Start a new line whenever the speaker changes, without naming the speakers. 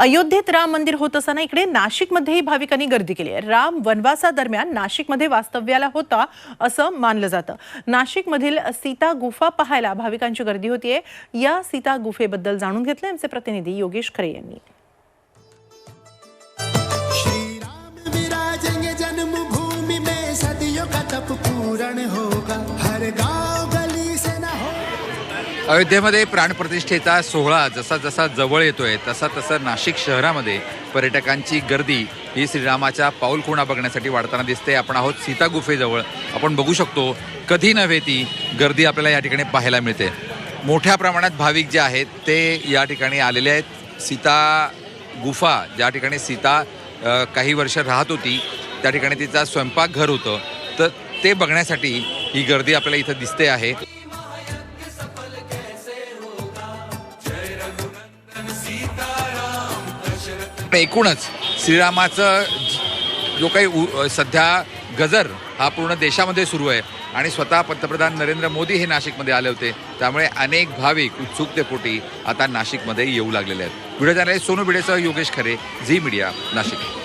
अयोध्येत राम मंदिर होत असताना इकडे नाशिकमध्येही भाविकांनी गर्दी केली आहे. राम वनवासादरम्यान नाशिकमध्ये वास्तव्याला होता असं मानलं जातं. नाशिकमधील सीता गुफा पाहायला भाविकांची गर्दी होतीये. या सीता गुफेबद्दल जाणून घेतलं आमचे प्रतिनिधी योगेश खरे यांनी.
श्री जन्मभूमि होगा. हर गांव
अयोध्येमध्ये प्राणप्रतिष्ठेचा सोहळा जसा जसा जवळ येतोय तसा तसं नाशिक शहरामध्ये पर्यटकांची गर्दी ही श्रीरामाच्या पाऊलखुणा बघण्यासाठी वाढताना दिसते. आपण आहोत सीता गुफेजवळ. आपण बघू शकतो कधी नव्हे ती गर्दी आपल्याला या ठिकाणी पाहायला मिळते. मोठ्या प्रमाणात भाविक जे आहेत ते या ठिकाणी आलेले आहेत. सीता गुफा ज्या ठिकाणी सीता काही वर्ष राहत होती त्या ठिकाणी तिचा स्वयंपाकघर होतं. तर ते बघण्यासाठी ही गर्दी आपल्याला इथं दिसते आहे. पण एकूणच श्रीरामाचं जो काही उ- सध्या गजर हा पूर्ण देशामध्ये सुरू आहे. आणि स्वतः पंतप्रधान नरेंद्र मोदी हे नाशिकमध्ये आले होते. त्यामुळे अनेक भाविक उत्सुकतेपोटी आता नाशिकमध्ये येऊ लागलेले आहेत. व्हिडिओ जाणारे सोनू भिडेसह योगेश खरे झी मीडिया नाशिक.